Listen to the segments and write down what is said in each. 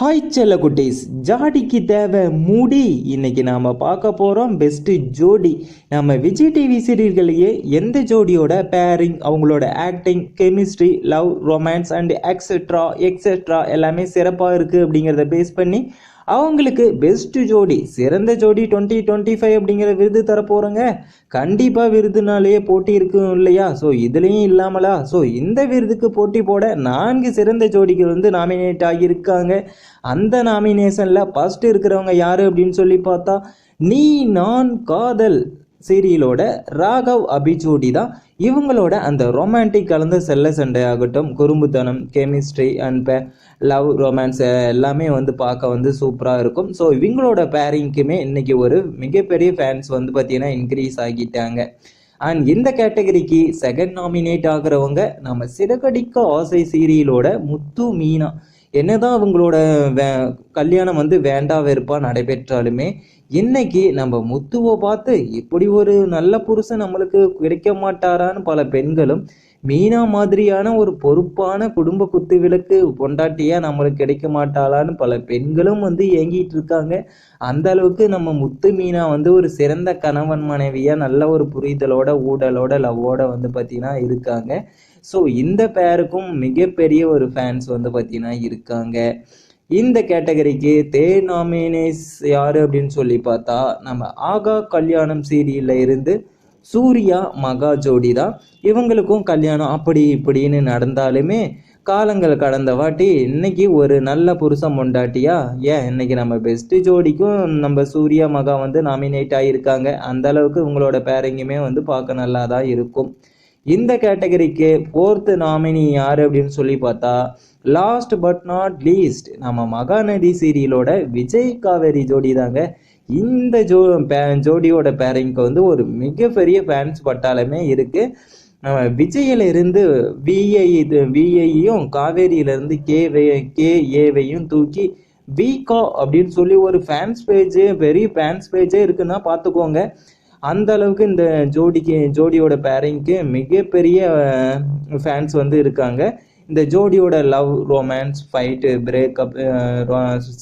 Hi செல்ல குட்டீஸ். ஜாடிக்கு தேவை மூடி. இன்னைக்கு நாம் பார்க்க போகிறோம் பெஸ்ட்டு ஜோடி. நம்ம விஜய் டிவி சீரியல்களையே எந்த ஜோடியோட பேரிங் அவங்களோட acting chemistry love romance and etcetera etcetera எல்லாமே சிறப்பாக இருக்குது அப்படிங்கிறத பேஸ் பண்ணி அவங்களுக்கு பெஸ்ட் ஜோடி சிறந்த ஜோடி டுவெண்ட்டி டுவெண்ட்டி ஃபைவ் அப்படிங்கிற விருது தரப்போகிறோங்க கண்டிப்பாக விருதுனாலேயே போட்டி இருக்கும் இல்லையா? ஸோ இதுலேயும் இல்லாமலா? ஸோ இந்த விருதுக்கு போட்டி போட நான்கு சிறந்த ஜோடிகள் வந்து நாமினேட் ஆகியிருக்காங்க. அந்த நாமினேஷனில் ஃபஸ்ட்டு இருக்கிறவங்க யார் அப்படின்னு சொல்லி பார்த்தா நீ நான் காதல். சீரியலோட ராகவ் அபிஜோடி தான். இவங்களோட அந்த ரொமான்டிக் கலந்த செல்ல சண்டை ஆகட்டும் குறும்புத்தனம் கெமிஸ்ட்ரி அண்ட் பே லவ் ரொமான்ஸ் எல்லாமே வந்து பார்க்க வந்து சூப்பராக இருக்கும். ஸோ இவங்களோட பேரிங்க்குமே இன்றைக்கி ஒரு மிகப்பெரிய ஃபேன்ஸ் வந்து பார்த்திங்கன்னா இன்க்ரீஸ் ஆகிட்டாங்க. அண்ட் இந்த கேட்டகரிக்கு செகண்ட் நாமினேட் ஆகிறவங்க நம்ம சிறகடிக்க ஆசை சீரியலோட முத்து மீனா. என்னதான் அவங்களோட வே கல்யாணம் வந்து வேண்டா வெறுப்பாக நடைபெற்றாலுமே இன்னைக்கு நம்ம முத்துவை பார்த்து இப்படி ஒரு நல்ல புருஷன் நம்மளுக்கு கிடைக்க மாட்டாரான்னு பல பெண்களும் மீனா மாதிரியான ஒரு பொறுப்பான குடும்ப குத்து விளக்கு பொண்டாட்டியா நம்மளுக்கு கிடைக்க மாட்டாளான்னு பல பெண்களும் வந்து ஏங்கிட்டு இருக்காங்க. அந்த அளவுக்கு நம்ம முத்து மீனா வந்து ஒரு சிறந்த கணவன் மனைவியா நல்ல ஒரு புரிதலோட ஊடலோட லவ்வோட வந்து பார்த்தீங்கன்னா இருக்காங்க. ஸோ இந்த பேருக்கும் மிகப்பெரிய ஒரு ஃபேன்ஸ் வந்து பார்த்தீங்கன்னா இருக்காங்க. இந்த கேட்டகரிக்கு தே நாமினேஸ் யாரு அப்படின்னு சொல்லி பார்த்தா நம்ம ஆகா கல்யாணம் சீரியலில் இருந்து சூர்யா மகா ஜோடி தான். இவங்களுக்கும் கல்யாணம் அப்படி இப்படின்னு நடந்தாலுமே காலங்கள் கடந்த வாட்டி இன்னைக்கு ஒரு நல்ல புருஷன் பொண்டாட்டியா? ஏன் இன்னைக்கு நம்ம பெஸ்ட் ஜோடிக்கும் நம்ம சூர்யா மகா வந்து நாமினேட் ஆகியிருக்காங்க அந்த அளவுக்கு இவங்களோட பேரங்குமே வந்து பார்க்க நல்லா தான் இருக்கும். இந்த கேட்டகரிக்கு ஃபோர்த்து நாமினி யார் அப்படின்னு சொல்லி பார்த்தா லாஸ்ட் பட் நாட் லீஸ்ட் நம்ம மகாநதி சீரியலோட விஜய் காவேரி ஜோடி தாங்க. இந்த ஜோ பே ஜோடியோட பேரிங்க்கு வந்து ஒரு மிகப்பெரிய ஃபேன்ஸ் பட்டாலுமே இருக்கு. நம்ம விஜயில இருந்து விஐ விஐயும் காவேரியில கேவே கே ஏவையும் தூக்கி விகா அப்படின்னு சொல்லி ஒரு ஃபேன்ஸ் பேஜ் பெரிய ஃபேன்ஸ் பேஜே இருக்குன்னா பார்த்துக்கோங்க. அந்த அளவுக்கு இந்த ஜோடிக்கு ஜோடியோட பேரிங்க்கு மிகப்பெரிய ஃபேன்ஸ் வந்து இருக்காங்க. இந்த ஜோடியோட love romance fight breakup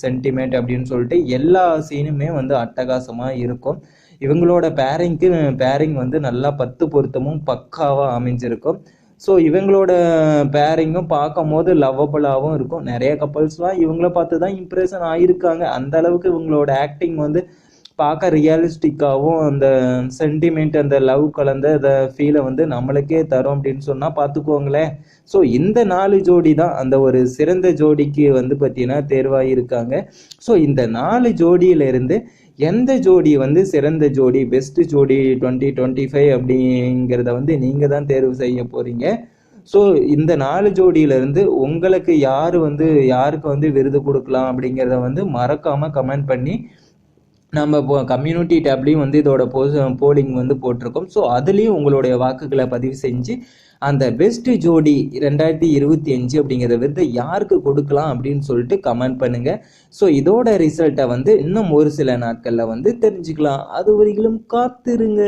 sentiment அப்படின்னு சொல்லிட்டு எல்லா சீனுமே வந்து அட்டகாசமாக இருக்கும். இவங்களோட பேரிங்க்கு பேரிங் வந்து நல்லா பத்து பொருத்தமும் பக்காவாக அமைஞ்சிருக்கும். ஸோ இவங்களோட பேரிங்கும் பார்க்கும் போது லவ்வபுளாகவும் இருக்கும். நிறைய கப்பல்ஸ்லாம் இவங்கள பார்த்து தான் இம்ப்ரெஷன் ஆகியிருக்காங்க அந்த அளவுக்கு இவங்களோட ஆக்டிங் வந்து பார்க்க ரியலிஸ்டிக்காகவும் அந்த சென்டிமெண்ட் அந்த லவ் கலந்த அந்த ஃபீலை வந்து நம்மளுக்கே தரும் அப்படின்னு சொன்னால் பார்த்துக்கோங்களேன். ஸோ இந்த நாலு ஜோடி தான் அந்த ஒரு சிறந்த ஜோடிக்கு வந்து பார்த்தீங்கன்னா தேர்வாக இருக்காங்க. ஸோ இந்த நாலு ஜோடியிலிருந்து எந்த ஜோடி வந்து சிறந்த ஜோடி பெஸ்ட் ஜோடி டுவெண்ட்டி டுவெண்ட்டி ஃபைவ் அப்படிங்கிறத வந்து நீங்கள் தான் தேர்வு செய்ய போகிறீங்க ஸோ இந்த நாலு ஜோடியிலேருந்து உங்களுக்கு யார் வந்து யாருக்கு வந்து விருது கொடுக்கலாம் அப்படிங்கிறத வந்து மறக்காமல் கமெண்ட் பண்ணி நம்ம இப்போ கம்யூனிட்டி டேப்லேயும் வந்து இதோட போஸ் போலிங் வந்து போட்டிருக்கோம். ஸோ அதுலேயும் உங்களுடைய வாக்குகளை பதிவு செஞ்சு அந்த பெஸ்ட் ஜோடி ரெண்டாயிரத்தி இருபத்தி அஞ்சு அப்படிங்கிற விருதை யாருக்கு கொடுக்கலாம் அப்படின்னு சொல்லிட்டு கமெண்ட் பண்ணுங்க. ஸோ இதோட ரிசல்ட்டை வந்து இன்னும் ஒரு சில நாட்களில் வந்து தெரிஞ்சுக்கலாம். அது வரையிலும் காத்திருங்க.